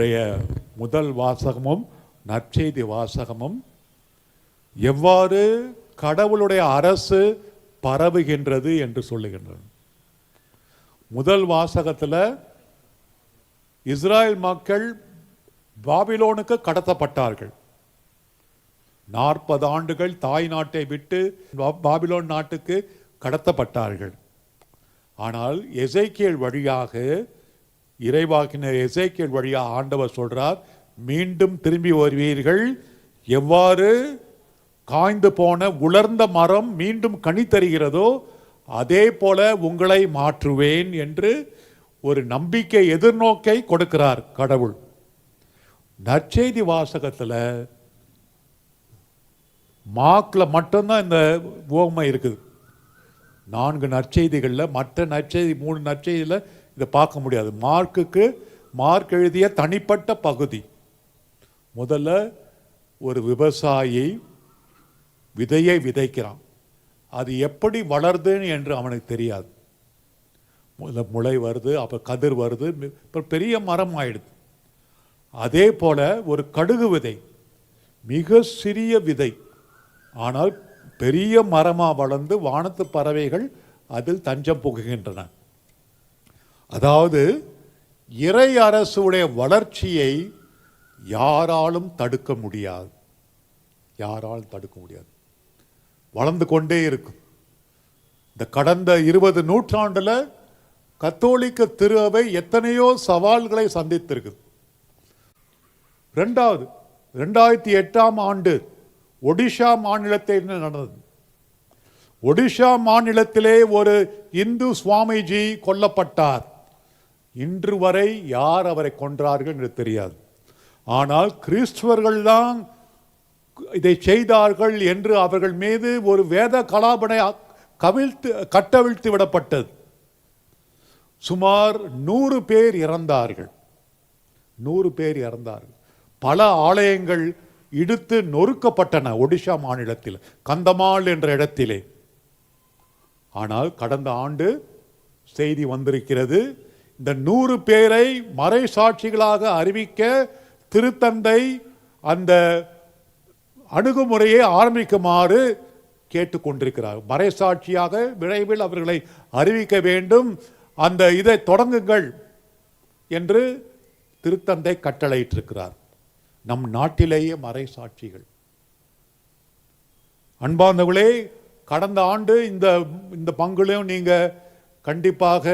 இன்றைய முதல் வாசகமும் நற்செய்தி வாசகமும் எவ்வாறு கடவுளுடைய அரசு பரவுகின்றது என்று சொல்லுகின்றது முதல் வாசகத்தில் இஸ்ராயல் மக்கள் பாபிலோனுக்கு கடத்தப்பட்டார்கள். நாற்பது ஆண்டுகள் தாய் நாட்டை விட்டு பாபிலோன் நாட்டுக்கு கடத்தப்பட்டார்கள். ஆனால் எசைக்கியல் வழியாக இறைவாக்கினர் எசேக்கியேல் வழியாக ஆண்டவர் சொல்கிறார் மீண்டும் திரும்பி வருவீர்கள். எவ்வாறு? காய்ந்து போன உலர்ந்த மரம் மீண்டும் கனி தருகிறதோ அதே போல உங்களை மாற்றுவேன் என்று ஒரு நம்பிக்கை எதிர்நோக்கை கொடுக்கிறார் கடவுள். நற்செய்தி வாசகத்தில் மாக்கில் மட்டும்தான் இந்த உவமை இருக்குது. நான்கு நற்செய்திகளில் மற்ற நற்செய்தி மூணு நற்செய்தியில் இதை பார்க்க முடியாது. மார்க்குக்கு மார்க் எழுதிய தனிப்பட்ட பகுதி. முதல்ல ஒரு விவசாயி விதையை விதைக்கிறான். அது எப்படி வளருதுன்னு என்று அவனுக்கு தெரியாது. முதல்ல முளை வருது அப்புறம் கதிர் வருது இப்போ பெரிய மரம் ஆயிடுது. அதே போல் ஒரு கடுகு விதை. மிக சிறிய விதை. ஆனால் பெரிய மரமாக வளர்ந்து வானத்து பறவைகள் அதில் தஞ்சம் புகுகின்றன. அதாவது இறை அரசுடைய வளர்ச்சியை யாராலும் தடுக்க முடியாது. யாராலும் தடுக்க முடியாது. வளர்ந்து கொண்டே இருக்கும். இந்த கடந்த இருபது நூற்றாண்டில் கத்தோலிக்க திருவை எத்தனையோ சவால்களை சந்தித்திருக்குது. ரெண்டாவது ரெண்டாயிரத்தி எட்டாம் ஆண்டு ஒடிஷா மாநிலத்தில் என்ன நடந்தது? ஒடிஷா மாநிலத்திலே ஒரு இந்து சுவாமிஜி கொல்லப்பட்டார். இன்று வரை யார் அவரை கொன்றார்கள் என்று தெரியாது. ஆனால் கிறிஸ்துவர்கள் தான் இதை செய்தார்கள் என்று அவர்கள் மீது ஒரு வேத கலாபனை கவிழ்த்து கட்டவிழ்த்து விடப்பட்டது. சுமார் நூறு பேர் இறந்தார்கள். நூறு பேர் இறந்தார்கள். பல ஆலயங்கள் இடித்து நொறுக்கப்பட்டன ஒடிஷா மாநிலத்தில் கந்தமால் என்ற இடத்திலே. ஆனால் கடந்த ஆண்டு செய்தி வந்திருக்கிறது இந்த நூறு பேரை மறை சாட்சிகளாக அறிவிக்க திருத்தந்தை அந்த அணுகுமுறையை ஆரம்பிக்குமாறு கேட்டுக்கொண்டிருக்கிறார். மறைசாட்சியாக விரைவில் அவர்களை அறிவிக்க வேண்டும். அந்த இதை தொடங்குங்கள் என்று திருத்தந்தை கட்டளையிட்டிருக்கிறார். நம் நாட்டிலேயே மறைசாட்சிகள் அன்பார்ந்தவர்களே கடந்த ஆண்டு இந்த இந்த பங்குலையும் நீங்கள் கண்டிப்பாக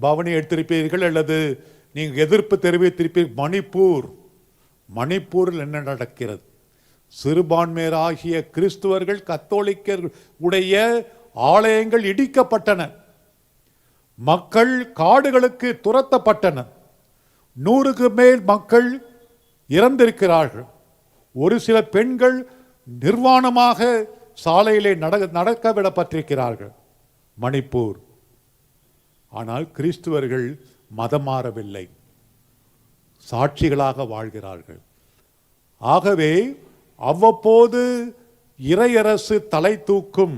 பவனி எடுத்திருப்பீர்கள் அல்லது நீங்கள் எதிர்ப்பு தெரிவித்திருப்பீர்கள்? மணிப்பூர். மணிப்பூரில் என்ன நடக்கிறது? சிறுபான்மையராகிய கிறிஸ்துவர்கள் கத்தோலிக்கர் உடைய ஆலயங்கள் இடிக்கப்பட்டன. மக்கள் காடுகளுக்கு துரத்தப்பட்டன. நூறுக்கு மேல் மக்கள் இறந்திருக்கிறார்கள். ஒரு சில பெண்கள் நிர்வாணமாக சாலையிலே நட நடக்க விடப்பட்டிருக்கிறார்கள். மணிப்பூர். ஆனால் கிறிஸ்துவர்கள் மதம் மாறவில்லை சாட்சிகளாக வாழ்கிறார்கள். ஆகவே அவ்வப்போது இறையரசு தலை தூக்கும்.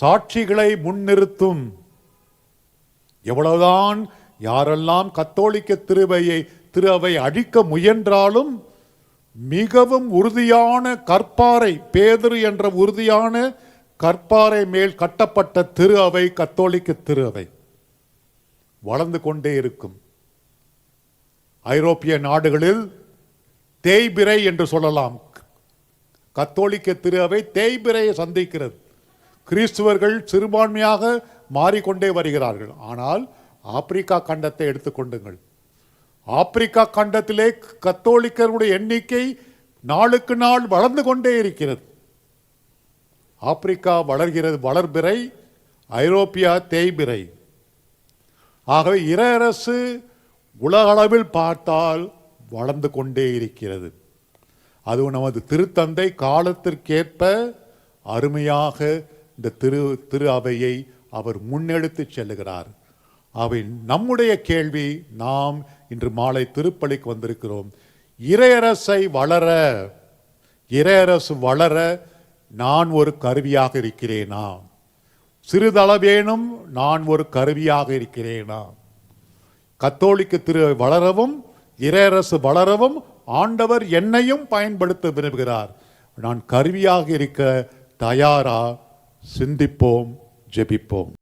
சாட்சிகளை முன்னிறுத்தும். எவ்வளவுதான் யாரெல்லாம் கத்தோலிக்க திருவையை திரு அவை அழிக்க முயன்றாலும் மிகவும் உறுதியான கற்பாறை பேதுரு என்ற உறுதியான கற்பாறை மேல் கட்டப்பட்ட திரு அவை கத்தோலிக்க திரு அவை வளர்ந்து கொண்டே இருக்கும். ஐரோப்பிய நாடுகளில் தேய்பிறை என்று சொல்லலாம். கத்தோலிக்க திரு அவை தேய்பிரையை சந்திக்கிறது. கிறிஸ்துவர்கள் சிறுபான்மையாக மாறிக்கொண்டே வருகிறார்கள். ஆனால் ஆப்பிரிக்கா கண்டத்தை எடுத்துக்கொண்டுங்கள் ஆப்பிரிக்கா கண்டத்திலே கத்தோலிக்கருடைய எண்ணிக்கை நாளுக்கு நாள் வளர்ந்து கொண்டே இருக்கிறது. ஆப்பிரிக்கா வளர்கிறது வளர்பிறை ஐரோப்பியா தேய்பிறை. ஆகவே இறையரசு உலகளவில் பார்த்தால் வளர்ந்து கொண்டே இருக்கிறது. அதுவும் நமது திருத்தந்தை காலத்திற்கேற்ப அருமையாக இந்த திரு திரு அவையை அவர் முன்னெடுத்து செல்லுகிறார். அவை நம்முடைய கேள்வி நாம் இன்று மாலை திருப்பலிக்கு வந்திருக்கிறோம். இறையரசை வளர இறையரசு வளர நான் ஒரு கருவியாக இருக்கிறேனா? சிறிதளவேனும் நான் ஒரு கருவியாக இருக்கிறேனா? கத்தோலிக்க திரு வளரவும் இறையரசு வளரவும் ஆண்டவர் என்னையும் பயன்படுத்த விரும்புகிறார். நான் கருவியாக இருக்க தயாரா? சிந்திப்போம் ஜெபிப்போம்.